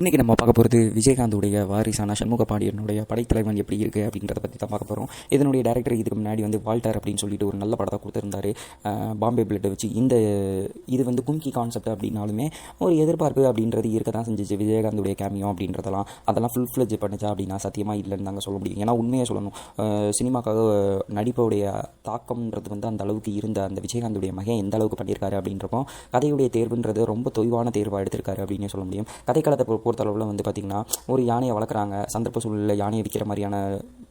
இன்றைக்கி நம்ம பார்க்க போகிறது விஜயகாந்துடைய வாரிசான சண்முக பாண்டியனுடைய படைத்தலைவன் எப்படி இருக்குது அப்படின்றத பற்றி தான் பார்க்க போகிறோம் இதனுடைய டேரக்டர் இதுக்கு முன்னாடி வந்து வால்டர் அப்படின்னு சொல்லிட்டு ஒரு நல்ல படத்தை கொடுத்துருந்தாரு. பாம்பே பிளட்டை வச்சு. இந்த இது வந்து கும்கி கான்செப்ட் அப்படின்னாலுமே ஒரு எதிர்பார்ப்பு அப்படின்றது இருக்க தான் செஞ்சிச்சு. விஜயகாந்துடைய கேமியோ அப்படின்றதெல்லாம். அதெல்லாம் ஃபுல் ஃப்ளெஜ் பண்ணுச்சா அப்படின்னா சத்தியமாக இல்லைன்னு தாங்க சொல்ல முடியும். ஏன்னா உண்மையை சொல்லணும். சினிமாக்காக நடிப்போடைய தாக்கம்ன்றது வந்து அந்த அளவுக்கு இருந்த அந்த விஜயகாந்துடைய மகன் எந்த அளவுக்கு பண்ணியிருக்காரு அப்படின்றப்போ கதையுடைய தேர்வுன்றது ரொம்ப தொய்வான தேர்வாக எடுத்திருக்காரு அப்படின்னே சொல்ல முடியும். கதைக்களத்தை பொறுத்தளவில் வந்து பார்த்திங்கன்னா ஒரு யானையை வளர்க்குறாங்க. சந்தர்ப்ப சூழ்நிலை யானையை விற்கிற மாதிரியான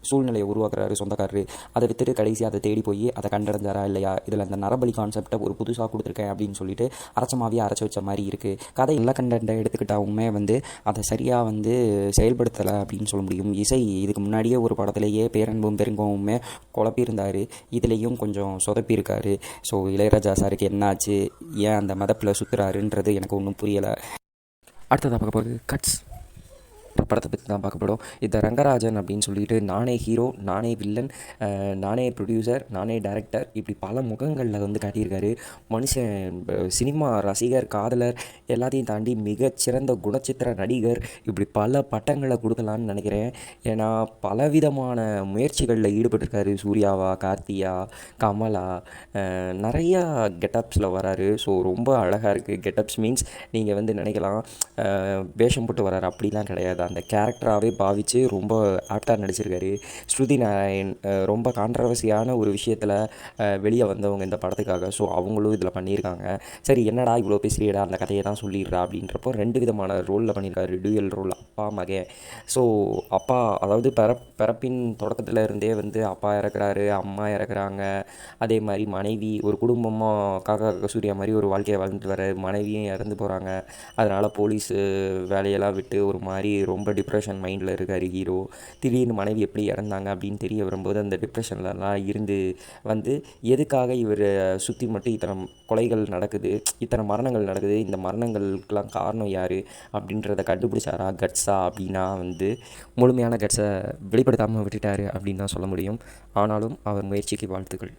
சூழ்நிலையை உருவாக்குறாரு சொந்தக்காரரு. அதை விற்றுட்டு கடைசி அதை தேடி போய் அதை கண்டடைஞ்சாரா இல்லையா? இதில் அந்த நரபலி கான்செப்டை ஒரு புதுசாக கொடுத்துருக்கேன் அப்படின்னு சொல்லிட்டு அரைச்சமாவே அரைச்சி வச்ச மாதிரி இருக்குது கதை நல்ல கண்டென்ட்டை எடுத்துக்கிட்டாவுமே வந்து அதை சரியாக வந்து செயல்படுத்தலை அப்படின்னு சொல்ல முடியும். இசை இதுக்கு முன்னாடியே ஒரு படத்துலேயே பேரன்பும் பெருங்கவுமே குழப்பியிருந்தார். இதுலேயும் கொஞ்சம் சொதப்பியிருக்காரு. ஸோ இளையராஜா சாருக்கு என்னாச்சு? ஏன் அந்த மதப்பில் சுற்றுறாருன்றது எனக்கு ஒன்றும் புரியலை. அடுத்ததாக பார்க்க போகிறது கட்ஸ் படத்தை பற்றி தான் பார்க்க போகிறோம் இந்த ரங்கராஜன் அப்படின்னு சொல்லிட்டு நானே ஹீரோ நானே வில்லன் நானே ப்ரொடியூசர் நானே டேரக்டர் இப்படி பல முகங்களில் வந்து காட்டியிருக்காரு. மனுஷன் சினிமா ரசிகர் காதலர் எல்லாத்தையும் தாண்டி மிகச்சிறந்த குணச்சித்திர நடிகர். இப்படி பல பட்டங்களை கொடுக்கலான்னு நினைக்கிறேன். ஏன்னா பலவிதமான முயற்சிகளில் ஈடுபட்டிருக்காரு. சூர்யாவா கார்த்தியா கமலா நிறையா கெட்டப்ஸில் வராரு. ஸோ ரொம்ப அழகாக இருக்குது கெட்டப்ஸ் மீன்ஸ் நீங்கள் வந்து நினைக்கலாம் வேஷம் போட்டு வராரு அப்படிலாம் கிடையாது? அந்த கேரக்டராகவே பாவித்து ரொம்ப ஆப்டாக நடிச்சிருக்காரு. ஸ்ருதி நாராயண் ரொம்ப கான்ட்ரவர்சியான ஒரு விஷயத்தில் வெளியே வந்தவங்க இந்த படத்துக்காக. ஸோ அவங்களும் இதில் பண்ணியிருக்காங்க. சரி என்னடா இவ்வளோ பேசுறியடா அந்த கதையை தான் சொல்லிடுறா அப்படின்றப்போ ரெண்டு விதமான ரோலில் பண்ணியிருக்காரு. டூயல் ரோல் அப்பா மகன். ஸோ அப்பா அதாவது பிறப் பிறப்பின் தொடக்கத்தில் இருந்தே வந்து அப்பா இறக்குறாரு அம்மா இறக்குறாங்க. அதே மாதிரி மனைவி ஒரு குடும்பமாக காக்கா சூர்யா மாதிரி ஒரு வாழ்க்கையை வாழ்ந்துட்டு வர மனைவியும் இறந்து போகிறாங்க அதனால் போலீஸ் வேலையெல்லாம் விட்டு ஒரு மாதிரி ரொம்ப டிப்ரெஷன் மைண்டில் இருக்கார் ஹீரோ திடீர்னு மனைவி எப்படி இறந்தாங்க அப்படின்னு தெரிய வரும்போது அந்த டிப்ரெஷன்லலாம் இருந்து வந்து எதுக்காக இவர் சுற்றி மட்டும் இத்தனை கொலைகள் நடக்குது இத்தனை மரணங்கள் நடக்குது இந்த மரணங்களுக்கெலாம் காரணம் யார் அப்படின்றத கண்டுபிடிச்சாரா கட்ஸா அப்படின்னா வந்து முழுமையான கட்ஸை வெளிப்படுத்தாமல் விட்டுட்டாரு அப்படின்னு தான் சொல்ல முடியும். ஆனாலும் அவர் முயற்சிக்கு வாழ்த்துக்கள்.